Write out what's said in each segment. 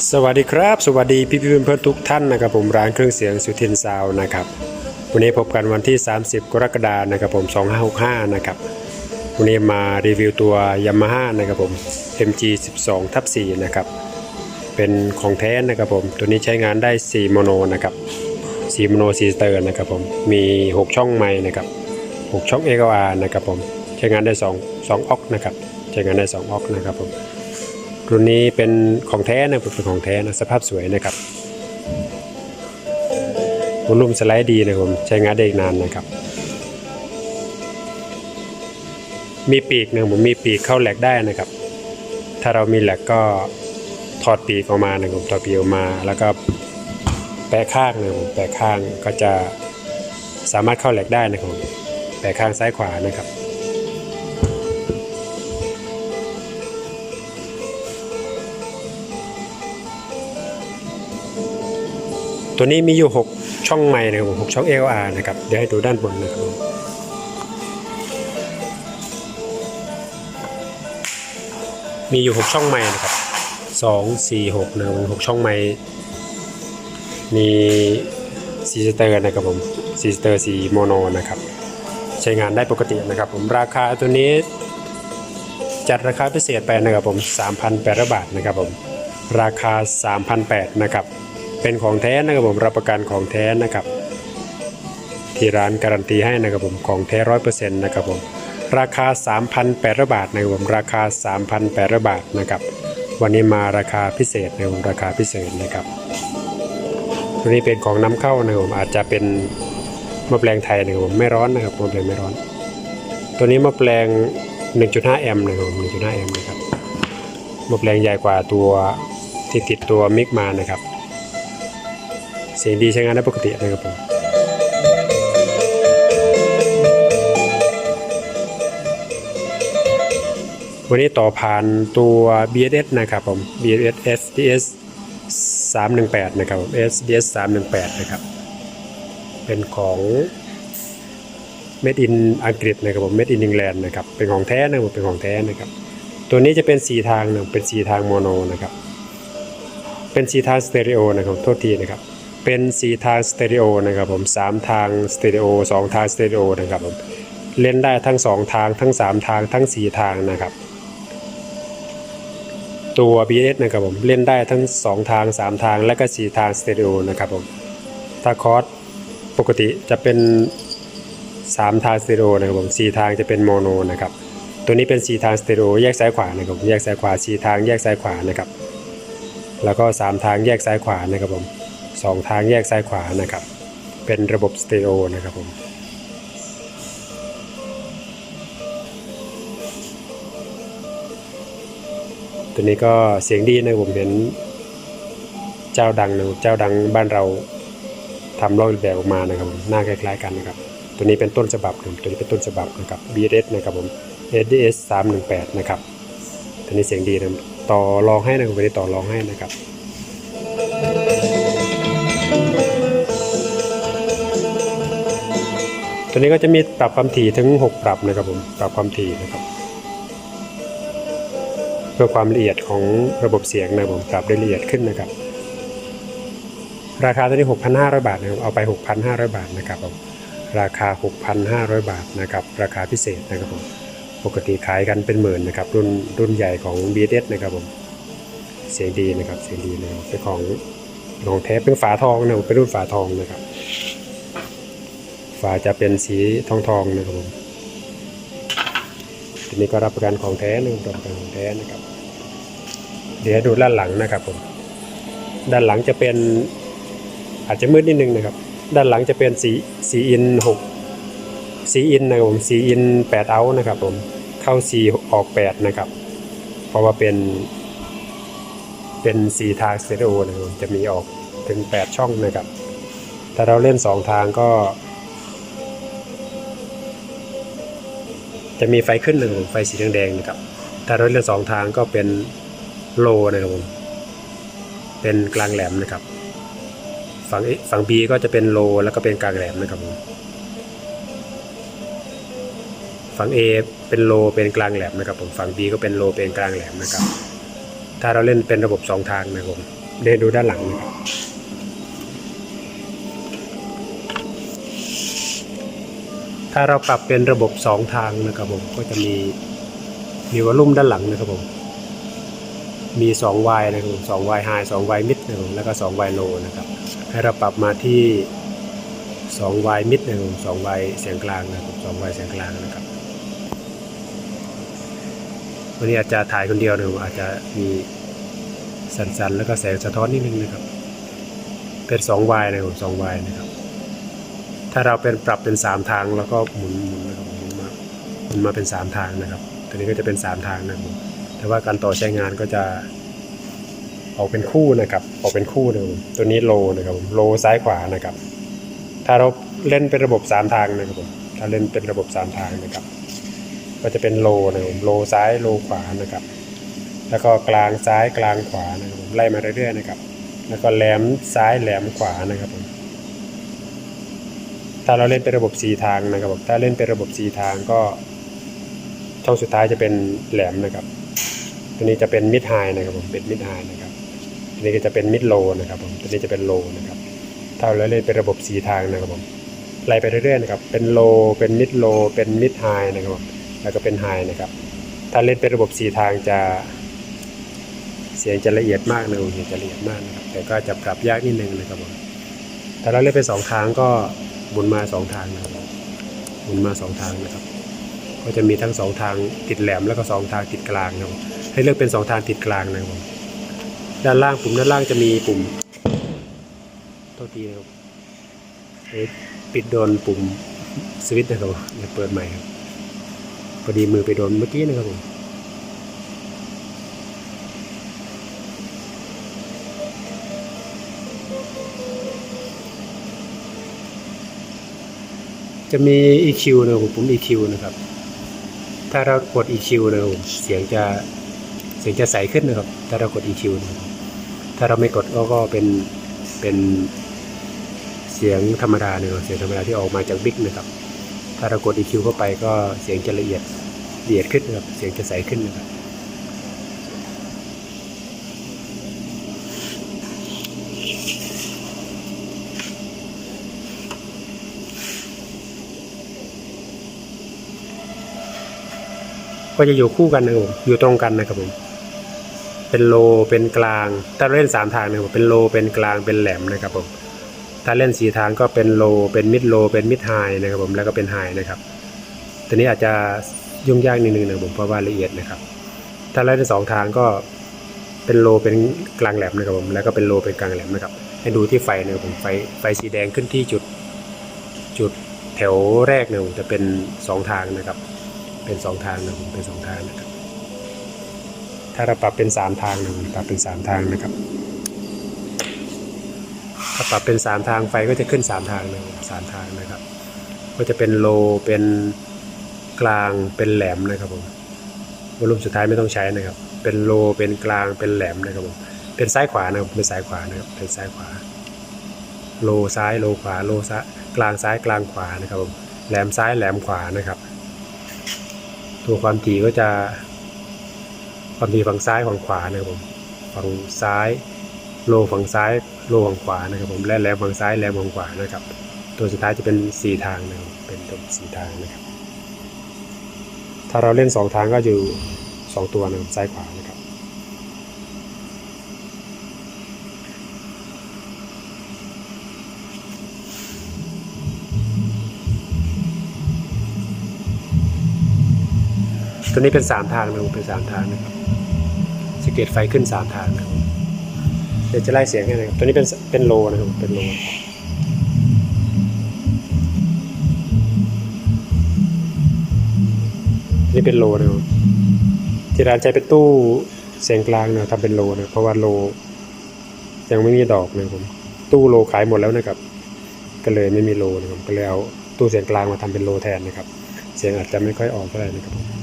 สวัสดีครับ สวัสดีพี่พี่เพื่อนๆทุกท่านนะครับผมร้านเครื่องเสียงสุทินซาวนะครับวันนี้พบกันวันที่ 30 กรกฎาคมนะครับผม2565นะครับวันนี้มารีวิวตัว Yamaha นะครับผม MG 12ทับ4นะครับเป็นของแท้นะครับผมตัวนี้ใช้งานได้4โมโนนะครับ4โมโน4สเตอร์นะครับผมมี 6 ช่องไม้นะครับ6ช่อง XLR นะครับผมใช้งานได้ 2 2ออกนะครับใช้งานได้ 2ออกนะครับผม รุ่นนี้เป็นของแท้นะเป็นของแท้นะสภาพสวยนะครับวอลลุ่มสไลด์ดีนะครับผมใช้งานได้อีกนานนะครับ มีปีกนะผมมีปีกเข้าแหลกได้นะครับ ถ้าเรามีแหลกก็ถอดปีกออกมานะครับถอดปีกออกมาแล้วก็แปะข้างนะครับผมแปะข้างก็จะสามารถเข้าแหลกได้นะครับแปะข้างซ้ายขวานะครับ ตัวนี้มีอยู่ 6 ช่องไม้นะครับผม6ช่อง LR นะครับ เดี๋ยวให้ดูด้านบนนะครับมีอยู่ 6 ช่องไม้นะครับ2 4 6นะครับผม6ช่องไม้มีซีสเตอร์นะครับผมซีสเตอร์สีโมโนนะครับ ใช้งานได้ปกตินะครับผมราคาตัวนี้จัดราคาพิเศษไปนะครับผม3,800บาทนะครับผมราคา 3,800นะครับ เป็นของแท้นะครับผมรับประกันของแท้นะครับ ที่ร้านการันตีให้นะครับผมของแท้ร้อยเปอร์เซ็นต์นะครับผมราคา 3,800 บาทนะครับผมราคา 3,800 บาทนะครับ วันนี้มาราคาพิเศษนะครับผมราคาพิเศษนะครับตัวนี้เป็นของน้ำเข้านะครับผมอาจจะเป็นมะแปลงไทยนะครับผมไม่ร้อนนะครับมะแปลงไม่ร้อน ตัวนี้มะแปลง 1.5 แอมป์นะครับผม1.5 แอมป์นะครับมะแปลงใหญ่กว่าตัวที่ติดตัวมิกมานะครับ เสียงดีใช้งานได้ปกตินะครับผมวันนี้ต่อผ่านตัว BSS นะครับผม BSS SDS 318 นะครับผม SDS 318 นะครับ เป็นของ Made in อังกฤษนะครับผม Made in England นะครับ เป็นของแท้นะครับ เป็นของแท้นะครับ ตัวนี้จะเป็น 4 ทางนะเป็น 4 ทางโมโนนะครับ เป็นสีทางสเตอริโอนะครับ โทษทีนะครับ เป็นสีทางสเตอริโอนะครับผมสามทางสเตอริโอสองทางสเตอริโอนะครับผม เล่นได้ทั้งสองทางทั้งสามทางทั้งสี่ทางนะครับ ตัว BS นะครับผม เล่นได้ทั้งสองทางสามทางและก็สี่ทางสเตอริโอนะครับผม ถ้าคอร์สปกติจะเป็นสามทางสเตอริโอนะครับผมสี่ทางจะเป็นโมโนนะครับ ตัวนี้เป็นสี่ทางสเตอริโอแยกซ้ายขวานะครับผมแยกซ้ายขวาสี่ทางแยกซ้ายขวานะครับ แล้วก็ 3 ทางแยกซ้ายขวานะครับผม 2ทางแยกซ้ายขวานะครับ เป็นระบบสเตอริโอนะครับผมตัวนี้ก็เสียงดีนะผมเห็นเจ้าดังนะเจ้าดังบ้านเราทำลอกเลียแบบออกมานะครับผมหน้าคล้ายๆกันนะครับ ตัวนี้เป็นต้นฉบับนะตัวนี้เป็นต้นฉบับนะครับ BS นะครับผม SDS 318 นะครับตัวนี้เสียงดีนะต่อรองให้นะครับไม่ได้ต่อรองให้นะครับ ตัวนี้ก็จะมีปรับความถี่ถึง 6 ปรับนะครับผม ปรับความถี่นะครับ เพื่อความละเอียดของระบบเสียงนะครับผมปรับได้ละเอียดขึ้นนะครับ ราคาตัวนี้ 6,500 บาทนะครับ เอาไป 6,500 บาทนะครับผม ราคา 6,500 บาทนะครับ ราคาพิเศษนะครับผม ปกติขายกันเป็นหมื่นนะครับ รุ่นรุ่นใหญ่ของ BS นะครับผม เสียงดีนะครับ เสียงดีเลยเป็นของของแท้เป็นฝาทองนะครับเป็นรุ่นฝาทองนะครับ ฝาจะเป็นสีทองทองนะครับผมทีนี้ก็รับประกันของแท้นะครับรับประกันของแท้นะครับ เดี๋ยวให้ดูด้านหลังนะครับผม ด้านหลังจะเป็น อาจจะมืดนิดนึงนะครับ ด้านหลังจะเป็นสีสีอินหกสีอินนะครับผมสีอินแปดเอานะครับผมเข้าสีออกแปดนะครับ เพราะว่าเป็น เป็นสีทางสเตอริโอนะครับจะมีออกถึงแปดช่องนะครับถ้าเราเล่นสองทางก็ จะมีไฟขึ้นหนึ่งไฟสีแดงๆนะครับถ้าเราเล่นสองทางก็เป็นโลนะครับผมเป็นกลางแหลมนะครับฝั่งฝั่ง B ก็จะเป็นโลแล้วก็เป็นกลางแหลมนะครับผมฝั่ง A เป็นโลเป็นกลางแหลมนะครับผมฝั่ง B ก็เป็นโลเป็นกลางแหลมนะครับ ถ้าเราเล่นเป็นระบบสองทางนะครับผมเดินดูด้านหลังนะครับ ถ้าเราปรับเป็นระบบสองทางนะครับผมก็จะมีมีวอลลุ่มด้านหลังนะครับผมมี2 y นะครับผม2 y high 2 y mid นะครับแล้วก็2 y low นะครับให้เราปรับมาที่2 y mid นะครับผม2 y เสียงกลางนะครับผม2 y เสียงกลางนะครับวันนี้อาจจะถ่ายคนเดียวนะครับอาจจะมีสันๆแล้วก็แสงสะท้อนนิดนึงนะครับเป็น2 y นะครับผม2 y นะครับ ถ้าเราเป็นปรับเป็น 3 ทางแล้วก็หมุนหมุนนะครับหมุนมาหมุนมาเป็น 3 ทางนะครับตัวนี้ก็จะเป็น 3 ทางนะครับแต่ว่าการต่อใช้งานก็จะออกเป็นคู่นะครับออกเป็นคู่นะครับตัวนี้โลนะครับโลซ้ายขวานะครับ ถ้าเราเล่นเป็นระบบ 3 ทางนะครับผมถ้าเล่นเป็นระบบ 3 ทางนะครับ ก็จะเป็นโลนะครับโลซ้ายโลขวานะครับ แล้วก็กลางซ้ายกลางขวานะครับไล่มาเรื่อยๆนะครับ แล้วก็แหลมซ้ายแหลมขวานะครับผม ถ้าเราเล่นเป็นระบบ 4 ทางนะครับผมถ้าเล่นเป็นระบบ 4 ทางก็ ช่องสุดท้ายจะเป็นแหลมนะครับ ตัวนี้จะเป็นมิดไฮนะครับผมเป็นมิดไฮนะครับตัวนี้ก็จะเป็นมิดโลนะครับผมตัวนี้จะเป็นโลนะครับ ถ้าเราเล่นเป็นระบบ 4 ทางนะครับผมไล่ไปเรื่อยๆนะครับ เป็นโล เป็นมิดโล เป็นมิดไฮนะครับผมแล้วก็เป็นไฮนะครับ ถ้าเล่นเป็นระบบ 4 ทางจะเสียงจะละเอียดมากนะครับเสียงจะละเอียดมากนะครับ แต่ก็จะปรับยากนิดนึงนะครับผม ถ้าเราเล่นเป็นสองทางก็ หมุนมาสองทางนะครับหมุนมาสองทางนะครับ ก็จะมีทั้งสองทางติดแหลมแล้วก็สองทางติดกลางนะครับให้เลือกเป็นสองทางติดกลางนะครับผมด้านล่างปุ่มด้านล่างจะมีปุ่มโทษทีนะครับเอปิดโดนปุ่มสวิตช์นะครับผมเดี๋ยวเปิดใหม่ครับพอดีมือไปโดนเมื่อกี้นะครับผม จะมี EQ นะผมปุ่ม EQ นะครับ ถ้าเรากด EQ นะผมเสียงจะเสียงจะใสขึ้นนะครับ ถ้าเรากด EQ นะถ้าเราไม่กดก็ก็เป็นเป็นเสียงธรรมดาเนะครับเสียงธรรมดาที่ออกมาจากบิ๊กนะครับ ถ้าเรากด EQ เข้าไปก็เสียงจะละเอียดละเอียดขึ้นนะครับ เสียงจะใสขึ้นนะครับ ก็จะอยู่คู่กันนะครับผมอยู่ตรงกันนะครับผม เป็นโลเป็นกลาง ถ้าเล่นสามทางนะครับผมเป็นโลเป็นกลางเป็นแหลมนะครับผม ถ้าเล่นสี่ทางก็เป็นโลเป็นมิดโล เป็นมิดไฮนะครับผมแล้วก็เป็นไฮนะครับตัวนี้อาจจะยุ่งยากนิดนึงนะครับผมเพราะว่าละเอียดนะครับ ถ้าเล่นสองทางก็เป็นโลเป็นกลางแหลมนะครับผมแล้วก็เป็นโลเป็นกลางแหลมนะครับให้ดูที่ไฟนะครับผมไฟไฟสีแดงขึ้นที่จุดจุดแถวแรกเนี่ยจะเป็นสองทางนะครับ เป็นสองทางนะผมเป็นสองทางนะครับ ถ้าเราปรับเป็นสามทางนะผมปรับเป็นสามทางนะครับ ถ้าปรับเป็นสามทางไฟก็จะขึ้นสามทางนะสามทางนะครับ ก็จะเป็นโลเป็นกลางเป็นแหลมนะครับผมวอลุ่มสุดท้ายไม่ต้องใช้นะครับ เป็นโลเป็นกลางเป็นแหลมนะครับผมเป็นซ้ายขวานะครับเป็นซ้ายขวานะครับเป็นซ้ายขวา โลซ้ายโลขวาโลซ้ายกลางซ้ายกลางขวานะครับผมแหลมซ้ายแหลมขวานะครับ ตัวความถี่ก็จะ ความถี่ฝั่งซ้ายฝั่งขวานะครับผมฝั่งซ้ายโลฝั่งซ้ายโลฝั่งขวานะครับผมและแหลมฝั่งซ้ายแหลมฝั่งขวานะครับ ตัวสุดท้ายจะเป็นสี่ทางนะครับเป็นตัวสี่ทางนะครับ ถ้าเราเล่นสองทางก็อยู่สองตัวนะครับซ้ายขวานะ ตัวนี้เป็นสามทางนะครับเป็นสามทางนะครับสเกตไฟขึ้นสามทางนะครับเดี๋ยวจะไล่เสียงให้นะครับตัวนี้เป็นเป็นโลนะครับเป็นโลนี่เป็นโลนะครับที่ร้านใช้เป็นตู้เสียงกลางนะทำเป็นโลนะเพราะว่าโล ยังไม่มีดอกนะครับผมตู้โลขายหมดแล้วนะครับ ก็เลยไม่มีโลนะครับก็เลยเอาตู้เสียงกลางมาทำเป็นโลแทนนะครับ เสียงอาจจะไม่ค่อยออกเท่าไหร่นะครับผม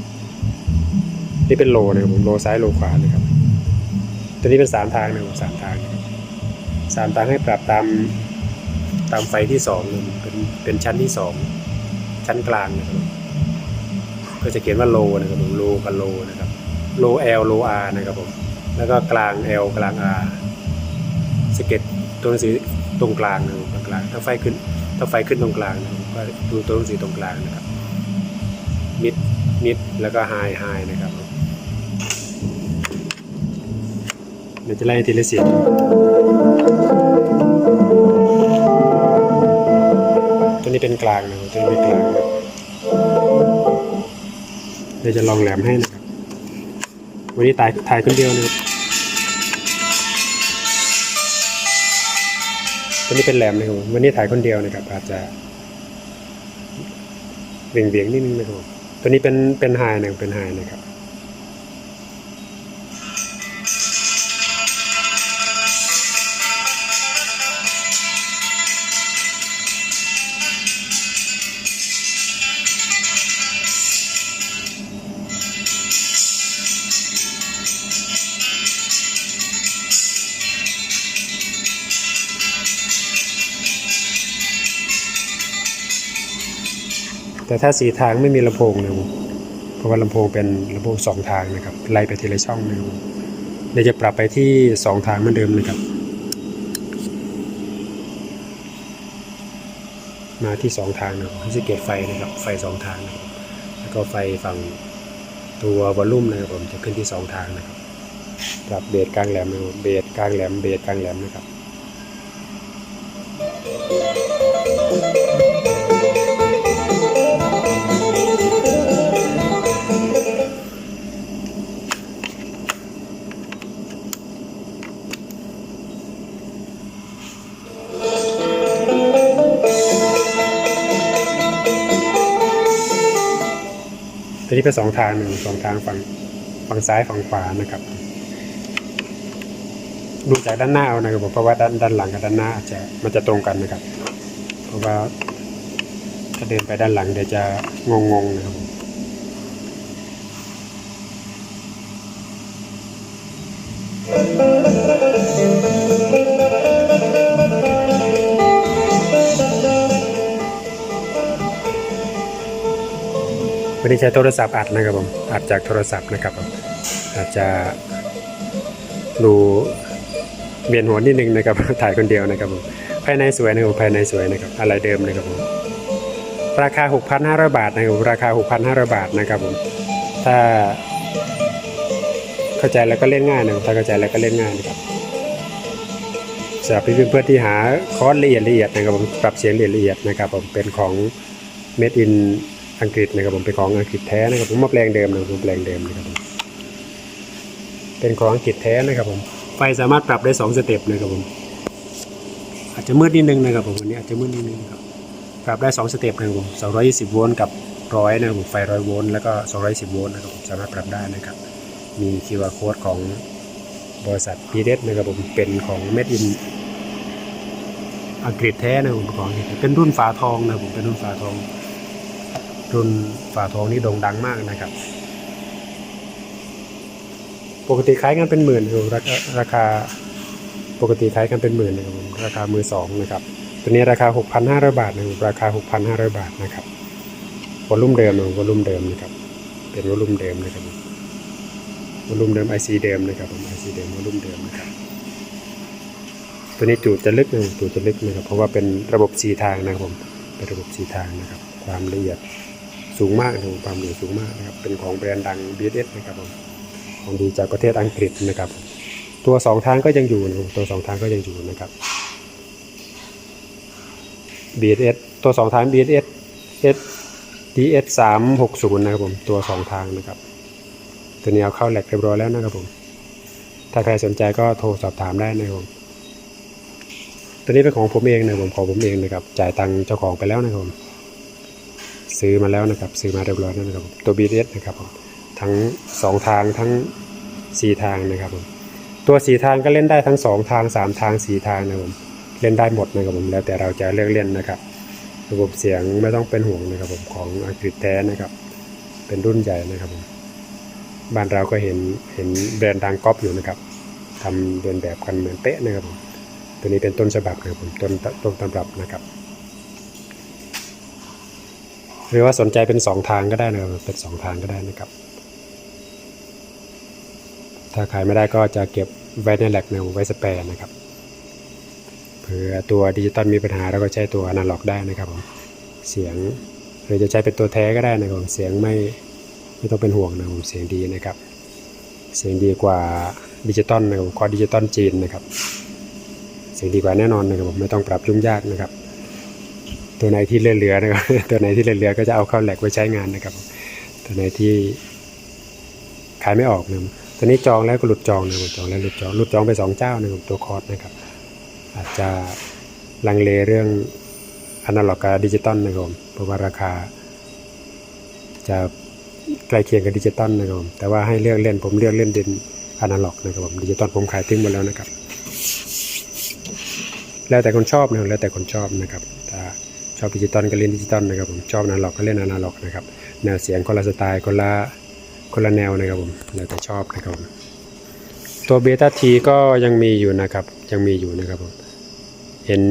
นี่เป็นโลนะครับผมโลซ้ายโลขวานะครับตัวนี้เป็นสามทางนะครับสามทางครับสามทางให้ปรับตามตามไฟที่สองนะครับเป็นเป็นชั้นที่สองชั้นกลางนะครับ ก็จะเขียนว่าโลนะครับผมโลกับโลนะครับโล L โล R นะครับผมแล้วก็กลาง L กลาง R สเก็ตตัวหนังสือตรงกลางนะครับตรงกลาง ถ้าไฟขึ้นถ้าไฟขึ้นตรงกลางนะครับก็ดูตัวหนังสือตรงกลางนะครับมิดมิดแล้วก็ไฮไฮนะครับ เดี๋ยวจะไล่ทีละเสียงตัวนี้เป็นกลางนะตัวนี้เป็นกลางเดี๋ยวจะลองแหลมให้นะครับ วันนี้ถ่ายถ่ายคนเดียวนะครับตัวนี้เป็นแหลมนะครับวันนี้ถ่ายคนเดียวนะครับ อาจจะเวียงเวียงนิดนึงนะครับตัวนี้เป็นเป็นไฮนะครับเป็นไฮนะครับ แต่ถ้าสีทางไม่มีลำโพงนะครับเพราะว่าลำโพงเป็นลำโพงสองทางนะครับไล่ไปทีละช่องนะครับเดี๋ยวจะปรับไปที่สองทางเหมือนเดิมนะครับ มาที่สองทางนะครับให้สังเกตไฟนะครับไฟสองทางนะครับแล้วก็ไฟฝั่งตัววอลลุ่มนะครับผมจะขึ้นที่สองทางนะครับปรับเบสกลางแหลมนะครับเบสกลางแหลมเบสกลางแหลมนะครับ็สองทางหนึ่งสองทางฝั่งฝั่งซ้ายฝั่งขวานะครับ ดูจากด้านหน้าเอานะครับเพราะว่าด้านด้านหลังกับด้านหน้าอาจจะมันจะตรงกันนะครับ เพราะว่าถ้าเดินไปด้านหลังเดี๋ยวจะงงๆนะครับ ใช้โทรศัพท์อัดนะครับผมอัดจากโทรศัพท์นะครับผมอาจจะดูเวียนหัวนิดนึงนะครับถ่ายคนเดียวนะครับผมภายในสวยนะครับภายในสวยนะครับอะไรเดิมนะครับผมราคา 6,500 บาทนะครับราคา 6,500 บาทนะครับผมถ้าเข้าใจแล้วก็เล่นง่ายนะครับถ้าเข้าใจแล้วก็เล่นง่ายนะครับสำหรับพี่เพื่อนที่หาคอร์สละเอียดละเอียดนะครับผมปรับเสียงละเอียดนะครับผมเป็นของ Made in อังกฤษนะครับผมเป็นของอังกฤษแท้นะครับผมมาแปลงเดิมนะครับผมแปลงเดิมนะครับผมเป็นของอังกฤษแท้นะครับผมไฟสามารถปรับได้สองสเต็ปนะครับผมอาจจะมืดนิดนึงนะครับผมวันนี้อาจจะมืดนิดนึงครับปรับได้สองสเต็ปนะครับผม220โวลต์กับร้อยนะครับผมไฟร้อยโวลต์แล้วก็210โวลต์นะครับผมสามารถปรับได้นะครับ มี QR code ของบริษัท p d ดสนะครับผมเป็นของ Made in อังกฤษแท้นะครับผมของอังกฤษเป็นรุ่นฝาทองนะครับผมเป็นรุ่นฝาทอง รุ่นฝาทองนี่โด่งดังมากนะครับ ปกติขายกันเป็นหมื่นอยู่ราคาปกติขายกันเป็นหมื่นนะครับผมราคามือสองนะครับ ตัวนี้ราคา 6,500 บาทนะครับราคา 6,500 บาทนะครับวอลลุ่มเดิมนะวอลลุ่มเดิมนะครับ เป็นวอลลุ่มเดิมนะครับผมวอลลุ่มเดิม IC เดิมนะครับผม IC เดิมวอลลุ่มเดิมนะครับ ตัวนี้จูดจะลึกนะจูดจะลึกนะครับ เพราะว่าเป็นระบบสีทางนะครับผม เป็นระบบสีทางนะครับ ความละเอียด สูงมากนะครับความเหนือสูงมากนะครับเป็นของแบรนด์ดัง BSS นะครับผมของดีจากประเทศอังกฤษนะครับ ตัวสองทางก็ยังอยู่นะครับตัวสองทางก็ยังอยู่นะครับ BSS ตัวสองทาง BSS S DS สามหกศูนะครับผมตัวสองทางนะครับ ตัวนี้เอาเข้าแหลกเรียบร้อยแล้วนะครับผมถ้าใครสนใจก็โทรสอบถามได้นะครับผมตัวนี้เป็นของผมเองนะครับผมของผมเองนะครับ จ่ายตังค์เจ้าของไปแล้วนะครับ ซื้อมาแล้วนะครับ ซื้อมาเรียบร้อยแล้วนะครับ ตัว BTS นะครับผมทั้งสองทางทั้งสี่ทางนะครับผมตัวสี่ทางก็เล่นได้ทั้งสองทางสามทางสี่ทางนะครับผมเล่นได้หมดนะครับผมแล้วแต่เราจะเลือกเล่นนะครับระบบเสียงไม่ต้องเป็นห่วงนะครับผมของอังกฤษแท้นะครับ เป็นรุ่นใหญ่นะครับผมบ้านเราก็เห็นเห็นแบรนด์ดังก๊อปอยู่นะครับทำเดินแบบกันเหมือนเป๊ะนะครับผมตัวนี้เป็นต้นฉบับนะครับผมต้นต้นตำรับนะครับ หรือว่าสนใจเป็นสองทางก็ได้นะครับเป็นสองทางก็ได้นะครับ ถ้าขายไม่ได้ก็จะเก็บไว้ในแหลกในไว้สแปรนะครับเผื่อตัวดิจิตอลมีปัญหาเราก็ใช้ตัวอนาล็อกได้นะครับผมเสียงหรือจะใช้เป็นตัวแท้ก็ได้นะครับเสียงไม่ไม่ต้องเป็นห่วงนะครับผมเสียงดีนะครับ เสียงดีกว่าดิจิตอลนะครับกว่าดิจิตอลจีนนะครับ เสียงดีกว่าแน่นอนนะครับผมไม่ต้องปรับยุ่งยากนะครับ ตัวไหนที่เหลือๆนะครับ ตัวไหนที่เหลือๆก็จะเอาเข้าแหลกไว้ใช้งานนะครับ ตัวไหนที่ขายไม่ออกนะตัวนี้จองแล้วก็หลุดจองนะครับจองแล้วหลุดจองหลุดจองไปสองเจ้านะครับตัวคอร์สนะครับ อาจจะลังเลเรื่องอนาล็อกกับดิจิตอลนะครับเพราะว่าราคา จะใกล้เคียงกับดิจิตอลนะครับแต่ว่าให้เลือกเล่นผมเลือกเล่นดินอนาล็อกนะครับผมดิจิตอลผมขายทิ้งหมดแล้วนะครับ แล้วแต่คนชอบนะครับแล้วแต่คนชอบนะครับถ้า ชอบดิจิตอลก็เล่นดิจิตอลนะครับผมชอบอนาล็อกก็เล่นอนาล็อกนะครับแนวเสียงคนละสไตล์คนละคนละแนวนะครับผมแล้วแต่ชอบนะครับผมตัวเบต้าทีก็ยังมีอยู่นะครับยังมีอยู่นะครับผมเห็น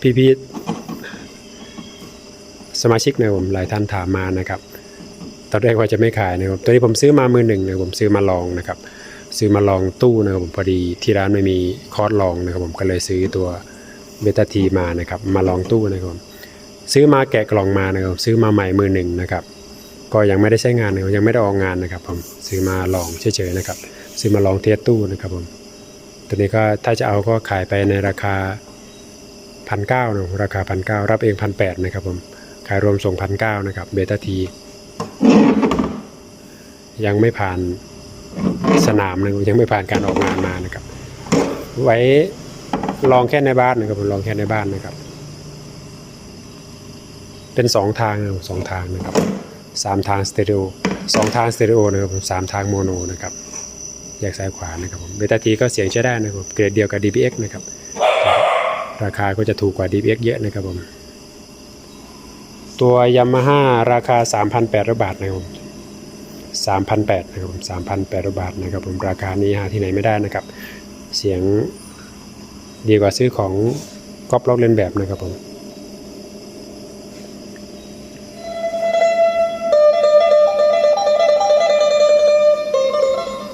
พี่พีดสมาชิกนะผมหลายท่านถามมานะครับตอนแรกว่าจะไม่ขายนะครับตัวนี้ผมซื้อมามือหนึ่งนะผมซื้อมาลองนะครับ ซื้อมาลองตู้นะครับผมพอดีที่ร้านไม่มีคอร์สลองนะครับผมก็เลยซื้อตัว เบต้าทีมานะครับ มาลองตู้นะครับผมซื้อมาแกะกล่องมานะครับ ซื้อมาใหม่มือหนึ่งนะครับ ก็ยังไม่ได้ใช้งานนะครับยังไม่ได้ออกงานนะครับ ผมซื้อมาลองเฉยๆนะครับ ซื้อมาลองเทสตู้นะครับผมตัวนี้ก็ถ้าจะเอาก็ขายไปในราคาพันเก้านะราคาพันเก้ารับเองพันแปดนะครับผมขายรวมส่งพันเก้านะครับเบต้าทียังไม่ผ่านสนามนะครับยังไม่ผ่านการออกงานมานะครับ ไว้ ลองแค่ในบ้านนะครับผมลองแค่ในบ้านนะครับ เป็นสองทางนะครับสองทางนะครับสามทางสเตอริโอสองทางสเตอริโอนะครับผมสามทางโมโนนะครับแยกซ้ายขวานะครับผมเบต้าทีก็เสียงใช้ได้นะครับเกรดเดียวกับ DBX นะครับ ราคาก็จะถูกกว่า DBX เยอะนะครับผมตัวยามาฮ่าราคา 3,800 บาทนะครับผม3,800นะครับผม3,800 บาทนะครับผมราคานี้หาที่ไหนไม่ได้นะครับ เสียง ดีกว่าซื้อของก๊อปล็อกเล่นแบบนะครับผม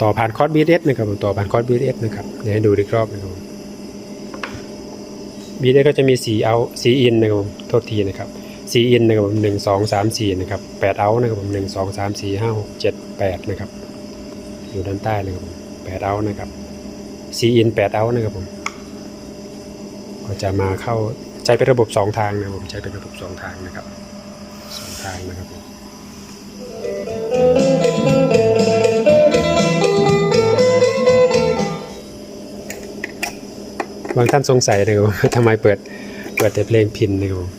ต่อผ่านคอร์ส BS นะครับผมต่อผ่านคอร์ส BS นะครับเดี๋ยวให้ดูอีกรอบนะครับผม BS ก็จะมีสีเอาสีอินนะครับผมโทษทีนะครับสีอินนะครับผมหนึ่งสองสามสี่นะครับแปดเอานะครับผมหนึ่งสองสามสี่ห้าหกเจ็ดแปดนะครับอยู่ด้านใต้นะครับผมแปดเอานะครับสีอินแปดเอานะครับผม ก็จะมาเข้าใช้เป็นระบบสองทางนะครับผมใช้เป็นระบบสองทางนะครับสองทางนะครับผมบางท่านสงสัยนะครับว่าทำไมเปิดเปิดแต่เพลงพินนะครับ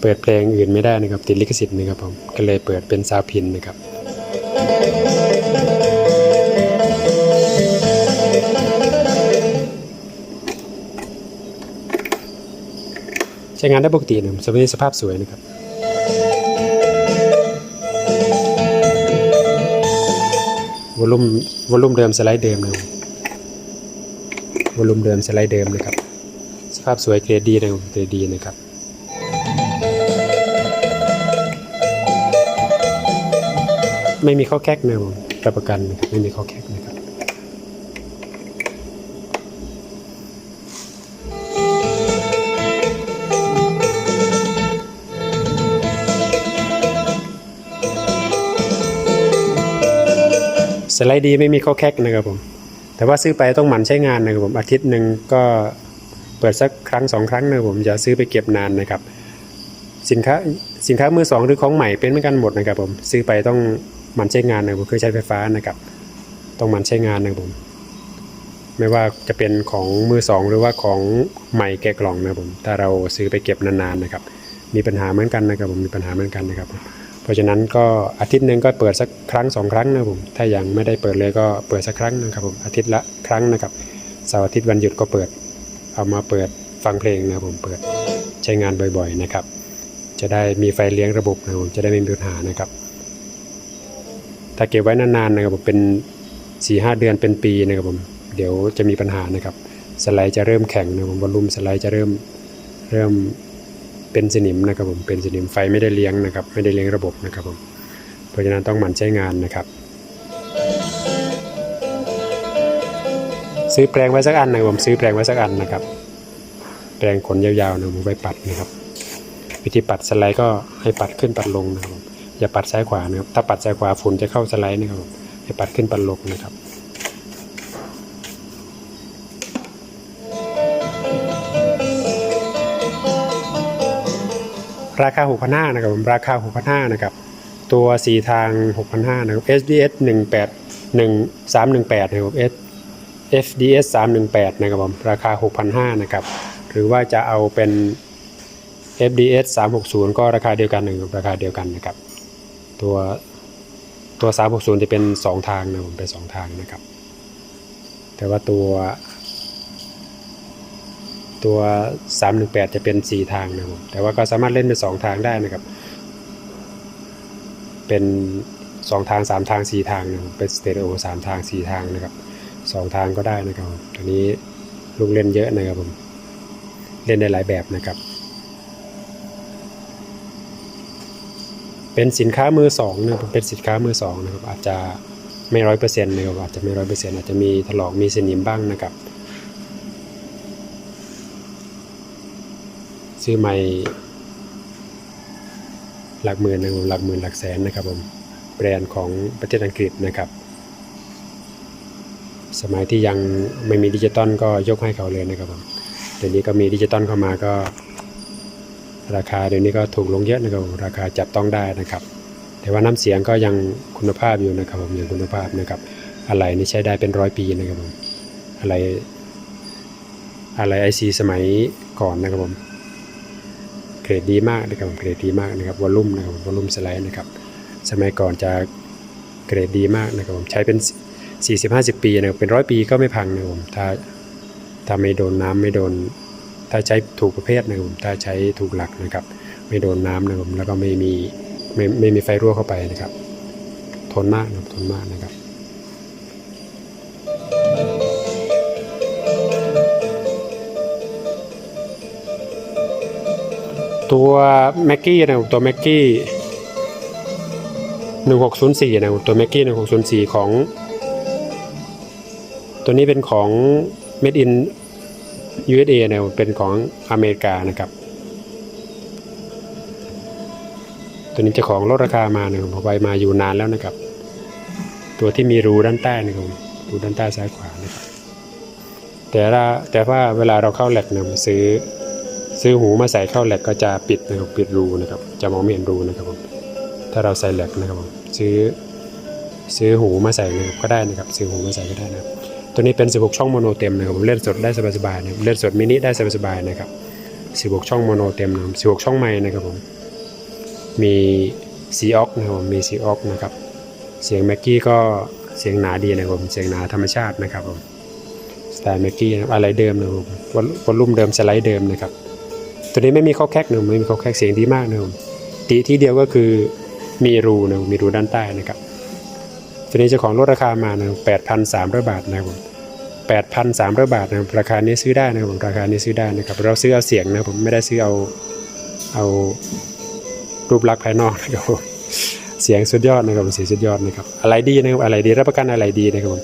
เปิดเพลงอื่นไม่ได้นะครับติดลิขสิทธิ์นะครับผมก็เลยเปิดเป็นซาวพินนะครับ ช้งานได้ปกตินะครับสภาพสวยนะครับวอลลุ่มวอลลุ่มเดิมสไลด์เดิมนะวอลลุ่มเดิมสไลด์เดิมนะครับ สภาพสวยเกรดดีนะเกรดดีนะครับไม่มีข้อแคกนะรับประกันนะครับไม่มีข้อแคก ไลด์ดีไม่มีข้อแคกนะครับผม แต่ว่าซื้อไปต้องหมั่นใช้งานนะครับผมอาทิตย์หนึ่งก็เปิดสักครั้งสองครั้งนะครับผมอย่าซื้อไปเก็บนานนะครับ สินค้าสินค้ามือสองหรือของใหม่เป็นเหมือนกันหมดนะครับผมซื้อไปต้องหมั่นใช้งานนะครับเครื่องใช้ไฟฟ้านะครับ ต้องหมั่นใช้งานนะครับผมไม่ว่าจะเป็นของมือสองหรือว่าของใหม่แกะกล่องนะครับผมถ้าเราซื้อไปเก็บนานๆนะครับ มีปัญหาเหมือนกันนะครับผมมีปัญหาเหมือนกันนะครับ เพราะฉะนั้นก็อาทิตย์หนึ่งก็เปิดสักครั้งสองครั้งนะผมถ้ายังไม่ได้เปิดเลยก็เปิดสักครั้งนะครับผมอาทิตย์ละครั้งนะครับเสาร์อาทิตย์วันหยุดก็เปิด เอามาเปิดฟังเพลงนะผมเปิดใช้งานบ่อยๆนะครับ จะได้มีไฟเลี้ยงระบบนะผมจะได้ไม่มีปัญหานะครับ ถ้าเก็บไว้นานๆนะครับผมเป็น4ีหเดือนเป็นปีนะครับผมเดี๋ยวจะมีปัญหานะครับ สไลด์จะเริ่มแข็งนะผมวอลลุ่มสไลด์จะเริ่มเริ่ม เป็นสนิมนะครับผมเป็นสนิมไฟไม่ได้เลี้ยงนะครับ ไม่ได้เลี้ยงระบบนะครับผมเพราะฉะนั้นต้องหมั่นใช้งานนะครับ ซื้อแปลงไว้สักอันนะผมซื้อแปลงไว้สักอันนะครับ แปลงขนยาวๆนะผมไปปัดนะครับ วิธีปัดสไลด์ก็ให้ปัดขึ้นปัดลงนะครับอย่าปัดซ้ายขวานะครับถ้าปัดซ้ายขวาฝุ่นจะเข้าสไลด์นะครับผมให้ปัดขึ้นปัดลงนะครับ ราคา 6,500นะครับผมราคา 6,500นะครับตัว4ทาง 6,500นะครับ SDS 18 1 318นะครับ S FDS 318นะครับผมราคา 6,500นะครับหรือว่าจะเอาเป็น FDS 360 ก็ราคาเดียวกันหนะครับราคาเดียวกันนะครับ ตัวตัว 360 จะเป็น 2 ทางนะผมเป็น 2 ทางนะครับ แต่ว่าตัว ตัว 318 จะเป็น 4 ทางนะครับแต่ว่าก็สามารถเล่นเป็น 2 ทางได้นะครับ เป็น 2 ทาง 3 ทาง 4 ทางนะครับเป็นสเตอริโอ3ทาง 4 ทางนะครับ 2 ทางก็ได้นะครับผมตัวนี้ลูกเล่นเยอะนะครับผมเล่นได้หลายแบบนะครับ เป็นสินค้ามือสองนะครับเป็นสินค้ามือสองนะครับ อาจจะไม่ร้อยเปอร์เซ็นต์นะครับอาจจะไม่ร้อยเปอร์เซ็นต์อาจจะมีถลอกมีสนิมบ้างนะครับ ซื้อใหม่หลักหมื่นนะครับหลักหมื่นหลักแสนนะครับผมแบรนด์ของประเทศอังกฤษนะครับ สมัยที่ยังไม่มีดิจิตอลก็ยกให้เขาเลยนะครับผมเดี๋ยวนี้ก็มีดิจิตอลเข้ามาก็ ราคาเดี๋ยวนี้ก็ถูกลงเยอะนะครับผมราคาจับต้องได้นะครับ แต่ว่าน้ำเสียงก็ยังคุณภาพอยู่นะครับผมยังคุณภาพนะครับอะไรนี่ใช้ได้เป็นร้อยปีนะครับผมอะไรอะไรไอซีสมัยก่อนนะครับผม รดดีมากนะครับเกรดดีมากนะครับวอลลุ่มนะครับวอลลุ่มสไลด์นะครับสมัยก่อนจะเกรดดีมากนะครับผมใช้เป็น 40-50 ปีนะครับเป็นร้อยปีก็ไม่พังนะครับผมถ้าถ้าไม่โดนน้ำไม่โดน ถ้าใช้ถูกประเภทนะครับผมถ้าใช้ถูกหลักนะครับ ไม่โดนน้ำนะครับผมแล้วก็ไม่มีไม่ไม่มีไฟรั่วเข้าไปนะครับ ทนมากนะครับทนมากนะครับ ตัวแม็กกี้นะครับตัวแม็กกี้1604นะครับตัวแม็กกี้1604ของ ตัวนี้เป็นของ Made in USA นะครับเป็นของอเมริกานะครับ ตัวนี้จะของลดราคามานะครับเอาไว้มาอยู่นานแล้วนะครับ ตัวที่มีรูด้านใต้นะครับรูด้านใต้ซ้ายขวานะครับแต่ละแต่ว่าเวลาเราเข้าแลกเนี่ยซื้อ ซื้อหูมาใส่เข้าแหลกก็จะปิดนะครับปิดรูนะครับ จะมองไม่เห็นรูนะครับผมถ้าเราใส่แหลกนะครับผมซื้อซื้อหูมาใส่นะครับก็ได้นะครับ ซื้อหูมาใส่ก็ได้นะครับ ตัวนี้เป็น 16 ช่องโมโนเต็มนะครับผมเล่นสดได้สบายๆนะครับเล่นสดมินิได้สบายๆนะครับ 16 ช่องโมโนเต็มนะครับ16 ช่องไม้นะครับผมมีซีออกนะครับผมมีซีออกนะครับ เสียงแม็กกี้ก็เสียงหนาดีนะครับผมเสียงหนาธรรมชาตินะครับผมสไตล์แม็กกี้อะไรเดิมนะครับผมวลวอลลุ่มเดิมสไลด์เดิมนะครับ ตัวนี้ไม่มีข้อแคกหนะครับไม่มีข้อแคกเสียงดีมากหนะครับตีที่เดียวก็คือมีรูนะครับมีรูด้านใต้นะครับตัวนี้เจ้าของลดราคามาหนะครับ8,300บาทนะครับผม8,300บาทนะครับราคานี้ซื้อได้นะครับผมราคานี้ซื้อได้นะครับเราซื้อเอาเสียงนะครับผมไม่ได้ซื้อเอาเอารูปลักษณ์ภายนอกนะครับผมเสียงสุดยอดนะครับผมเสียงสุดยอดนะครับอะไรดีนะครับอะไรดีรับประกันอะไรดีนะครับผม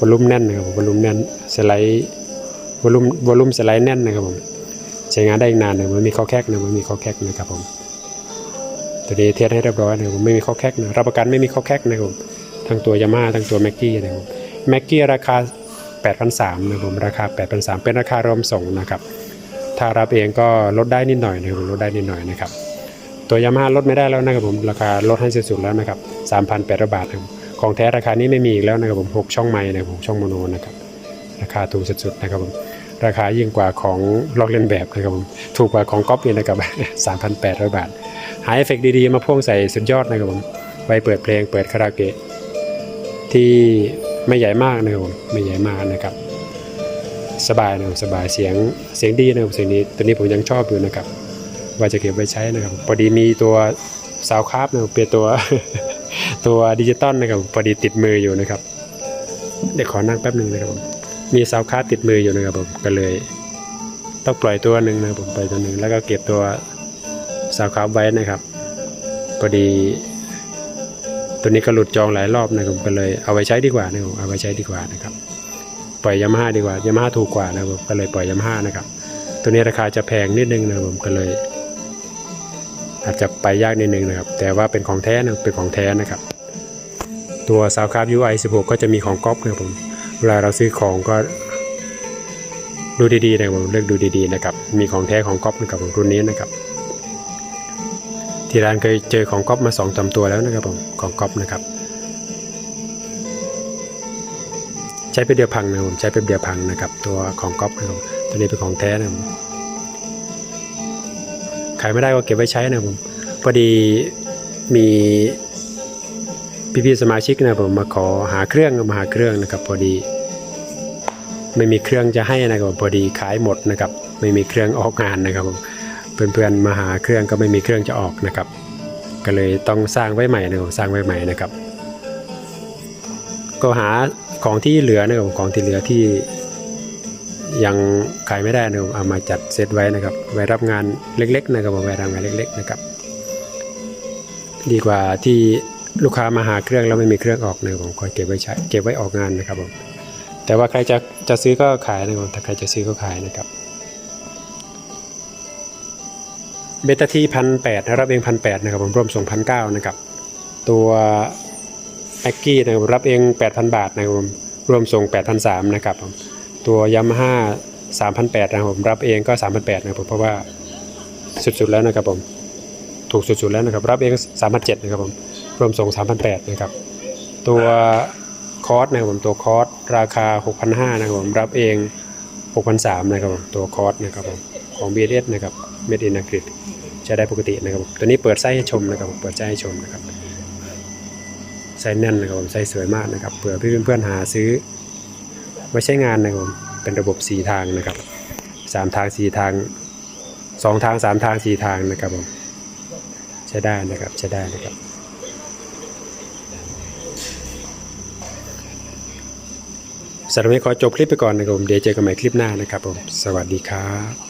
วอลลุ่มแน่นนะครับผมวอลลุ่มแน่นสไลด์วอลลุ่มวอลลุ่มสไลด์แน่นนะครับผม ใช้งานได้อีกนานนะมันมีข้อแคกนะมันมีข้อแคกนะครับผมตัวนี้เทสให้เรียบร้อยนะครับผมไม่มีข้อแคกนะรับประกันไม่มีข้อแคกนะครับผมทั้งตัวยามาทั้งตัวแม็กกี้นะครับแม็กกี้ราคา 8,300นะครับผมราคา 8,300 เป็นราคารวมส่งนะครับถ้ารับเองก็ลดได้นิดหน่อยนะครับผมลดได้นิดหน่อยนะครับตัวยามาลดไม่ได้แล้วนะครับผมราคาลดให้สุดๆแล้วนะครับ3,800บาทครับของแท้ราคานี้ไม่มีอีกแล้วนะครับผม6ช่องไม้นะครับผมช่องโมโนนะครับราคาถูกสุดๆนะครับผม ราคายิ่งกว่าของลอกเลียนแบบนะครับผมถูกกว่าของก๊อปเลยนะครับ3,800 บาท หาเอฟเฟกต์ดีๆ มาพ่วงใส่สุดยอดนะครับผมไว้เปิดเพลงเปิดคาราโอเกะที่ไม่ใหญ่มากนะครับผมไม่ใหญ่มากนะครับ สบายนะสบายเสียงเสียงดีนะครับเสียงนี้ตัวนี้ผมยังชอบอยู่นะครับ ว่าจะเก็บไว้ใช้นะครับพอดีมีตัวซาวคาร์บนะครับเป็นตัวตัวดิจิตอลนะครับพอดีติดมืออยู่นะครับเดี๋ยวขอนั่งแป๊บหนึ่งนะครับผม มีซาวคาติดมืออยู่นะครับผมก็เลย ต้องปล่อยตัวหนึ่งนะครับผมปล่อยตัวหนึ่งแล้วก็เก็บตัวซาวคาไว้นะครับพอดีตัวนี้ก็หลุดจองหลายรอบนะครับก็เลยเอาไว้ใช้ดีกว่านะครับเอาไว้ใช้ดีกว่านะครับ ปล่อยยามาฮ่าดีกว่ายามาฮ่าถูกกว่านะครับผมก็เลยปล่อยยามาฮ่านะครับ ตัวนี้ราคาจะแพงนิดนึงนะครับผมก็เลย อาจจะไปยากนิดนึงนะครับ แต่ว่าเป็นของแท้นะเป็นของแท้นะครับ ตัวซาวคาร์ UI 16 ก็จะมีของก๊อปนะครับผม เวลาเราซื้อของก็ดูดีๆนะครับผมเลือกดูดีๆนะครับ มีของแท้ของก๊อปนะครับผมรุ่นนี้นะครับ ที่ร้านเคยเจอของก๊อปมาสองสาตัวแล้วนะครับผมของก๊อปนะครับ ใช้ไปเดียวพังนะครับผมใช้ไปเดียวพังนะครับ ตัวของก๊อปนะครับตัวนี้เป็นของแท้นะครับขายไม่ได้ก็เก็บไว้ใช้นะครับผมพอดีมี พี่ๆสมาชิกนะผมมาขอหาเครื่องมาหาเครื่องนะครับ พอดี ไม่มีเครื่องจะให้นะครับพอดีขายหมดนะครับ ไม่มีเครื่องออกงานนะครับผมเพื่อนๆมาหาเครื่องก็ไม่มีเครื่องจะออกนะครับ ก็เลยต้องสร้างไว้ใหม่นะครับสร้างไว้ใหม่นะครับ ก็หาของที่เหลือนะครับของที่เหลือที่ยังขายไม่ได้นะครับเอามาจัดเซตไว้นะครับ ไว้รับงานเล็ก ๆ นะครับไว้รับงานเล็ก ๆ นะครับ ดีกว่าที่ ลูกค้ามาหาเครื่องแล้วไม่มีเครื่องออกนะผมคอยเก็บไว้ใช้เก็บไว้ออกงานนะครับผมแต่ว่าใครจะจะซื้อก็ขายนะครับถ้าใครจะซื้อก็ขายนะครับเบต้าที่พันแปดรับเองพันแปดนะครับผมรวมส่งพันเก้านะครับ ตัวแอคกี้นะครับรับเอง8,000บาทนะครับผมรวมส่ง8,300นสามนะครับผมตัวยามาฮ่า3,800นะครับผมรับเองก็3,800นแปดนะครับผมเพราะว่าสุดๆแล้วนะครับผมถูกสุดๆแล้วนะครับ รับเอง3,700นะครับผม รวมส่ง 3,800นะครับ ตัวคอร์สนะครับผมตัวคอร์สราคา 6,500นะครับผมรับเอง 6,300นะครับผมตัวคอร์สนะครับผมของ BS นะครับ Made in Agri ใช้ได้ปกตินะครับผมตัวนี้เปิดไส้ให้ชมนะครับผมเปิดไส้ให้ชมนะครับไซส์แน่นนะครับผมไซส์สวยมากนะครับเผื่อเพื่อนๆหาซื้อไว้ใช้งานนะครับผมเป็นระบบ 4 ทางนะครับ3ทาง 4 ทาง 2 ทาง 3 ทาง 4 ทางนะครับผมใช้ได้นะครับใช้ได้นะครับ สำหรับวันนี้ขอจบคลิปไปก่อนนะครับผมเดี๋ยวเจอกันใหม่คลิปหน้านะครับผม สวัสดีครับ